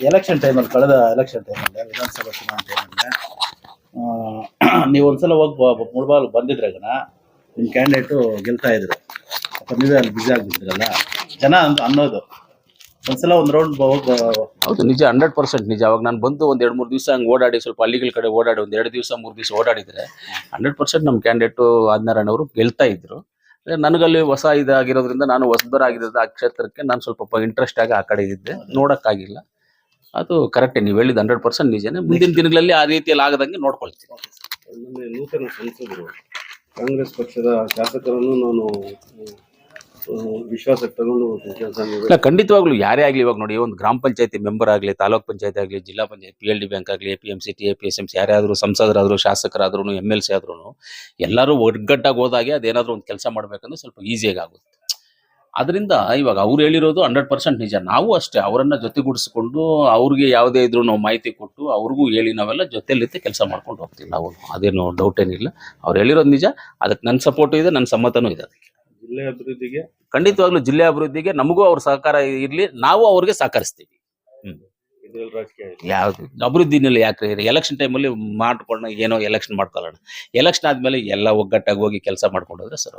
Election ಟೈಮಲ್ಲಿ ಕಳೆದ election ಟೈಮಲ್ಲಿ ವಿಧಾನಸಭಾ ಚುನಾವಣೆ ಟೈಮಲ್ಲಿ ನೀವು ಒಂದ್ಸಲ ಹೋಗಿ ಮುಳ್ಬಾಲ್ ಬಂದಿದ್ರೆ ಗಣ ನಿಮ್ಮ ಕ್ಯಾಂಡಿಡೇಟು ಗೆಲ್ತಾ ಇದ್ರು. ನೀವೇ ಅಲ್ಲಿ ಬ್ಯುಸಿ ಆಗಿಬಿಟ್ಟಿದ್ರಲ್ಲ, ಜನ ಅಂತ ಅನ್ನೋದು. ಒಂದ್ಸಲ ಒಂದು ರೌಂಡ್ ಹೋಗಿ ಹೌದು, ನಿಜ ಹಂಡ್ರೆಡ್ ಪರ್ಸೆಂಟ್ ನಿಜ. ಅವಾಗ ನಾನು ಬಂದು ಒಂದ್ ಎರಡು, ಮೂರು ದಿವಸ ಹಂಗೆ ಓಡಾಡಿ, ಸ್ವಲ್ಪ ಹಳ್ಳಿಗಳ ಕಡೆ ಓಡಾಡಿ, ಒಂದ್ ಎರಡು ದಿವಸ, ಮೂರು ದಿವಸ ಓಡಾಡಿದ್ರೆ ಹಂಡ್ರೆಡ್ ಪರ್ಸೆಂಟ್ ನಮ್ಮ ಕ್ಯಾಂಡಿಡೇಟು ಆದಿನಾರಾಯಣ ಅವರು ಗೆಲ್ತಾ ಇದ್ರು. ನನಗಲ್ಲಿ ಹೊಸ ಇದಾಗಿರೋದ್ರಿಂದ ನಾನು ಹೊಸಬರಾಗಿರೋದು ಆ ಕ್ಷೇತ್ರಕ್ಕೆ ನಾನು ಸ್ವಲ್ಪ ಇಂಟ್ರೆಸ್ಟ್ ಆಗಿ ಆ ಕಡೆ ಇದ್ದೆ. ನೋಡಕ್ಕಾಗಿಲ್ಲ. ಅದು ಕರೆಕ್ಟ್ ನೀವು ಹೇಳಿದ ಹಂಡ್ರೆಡ್ ಪರ್ಸೆಂಟ್ ನಿಜನೇ. ಮುಂದಿನ ದಿನಗಳಲ್ಲಿ ಆ ರೀತಿಯಲ್ಲಿ ಆಗದಂಗೆ ನೋಡ್ಕೊಳ್ತೀವಿ ನೂತನ ಸಂಸದರು ಕಾಂಗ್ರೆಸ್ ಪಕ್ಷದ ಶಾಸಕರನ್ನು ನಾನು ವಿಶ್ವಾಸ ವಿಶ್ವಾಸಕ್ಕೆ ತಗೊಂಡು ಕೆಲಸ ಇಲ್ಲ ಖಂಡಿತವಾಗ್ಲೂ ಯಾರೇ ಆಗಲಿ ಇವಾಗ ನೋಡಿ ಒಂದು ಗ್ರಾಮ ಪಂಚಾಯತಿ ಮೆಂಬರ್ ಆಗಲಿ ತಾಲೂಕ್ ಪಂಚಾಯತಿ ಆಗಲಿ zilla panchayat P L D bank ಆಗಲಿ A P M C T A P S M C ಯಾರೇ ಆದರೂ ಸಂಸದರಾದರೂ ಶಾಸಕರಾದ್ರೂ ಎಂ ಎಲ್ ಸಿ ಆದ್ರೂ ಎಲ್ಲರೂ ಒಗ್ಗಟ್ಟಾಗಿ ಹೋದಾಗೆ ಅದೇನಾದರೂ ಒಂದು ಕೆಲಸ ಮಾಡಬೇಕಂದ್ರೆ ಸ್ವಲ್ಪ ಈಸಿಯಾಗಿ ಆಗುತ್ತೆ. ಅದರಿಂದ ಇವಾಗ ಅವ್ರು ಹೇಳಿರೋದು ಹಂಡ್ರೆಡ್ ಪರ್ಸೆಂಟ್ ನಿಜ. ನಾವು ಅಷ್ಟೇ ಅವರನ್ನ ಜೊತೆಗೂಡಿಸಿಕೊಂಡು ಅವ್ರಿಗೆ ಯಾವುದೇ ಇದ್ರೂ ನಾವು ಮಾಹಿತಿ ಕೊಟ್ಟು ಅವ್ರಿಗೂ ಹೇಳಿ ನಾವೆಲ್ಲ ಜೊತೆಲಿತ್ತೆ ಕೆಲಸ ಮಾಡ್ಕೊಂಡು ಹೋಗ್ತೀವಿ. ನಾವು ಅದೇನು ಡೌಟ್ ಏನಿಲ್ಲ. ಅವ್ರು ಹೇಳಿರೋದು ನಿಜ. ಅದಕ್ಕೆ ನನ್ನ ಸಪೋರ್ಟು ಇದೆ ನನ್ನ ಸಮ್ಮತನೂ ಇದೆ ಅದಕ್ಕೆ. ಜಿಲ್ಲೆ ಅಭಿವೃದ್ಧಿಗೆ? ಖಂಡಿತವಾಗ್ಲೂ ಜಿಲ್ಲೆ ಅಭಿವೃದ್ಧಿಗೆ ನಮಗೂ ಅವ್ರ ಸಹಕಾರ ಇರಲಿ ನಾವು ಅವ್ರಿಗೆ ಸಹಕರಿಸ್ತೀವಿ. ಯಾವ್ದು ಅಭಿವೃದ್ಧಿನಲ್ಲಿ ಯಾಕೆ ಎಲೆಕ್ಷನ್ ಟೈಮಲ್ಲಿ ಮಾಡ್ಕೊಂಡು ಏನೋ ಎಲೆಕ್ಷನ್ ಮಾಡ್ಕೊಳ್ಳೋಣ. ಎಲೆಕ್ಷನ್ ಆದ್ಮೇಲೆ ಎಲ್ಲ ಒಗ್ಗಟ್ಟಾಗಿ ಹೋಗಿ ಕೆಲಸ ಮಾಡ್ಕೊಂಡು ಹೋದ್ರೆ ಸರ್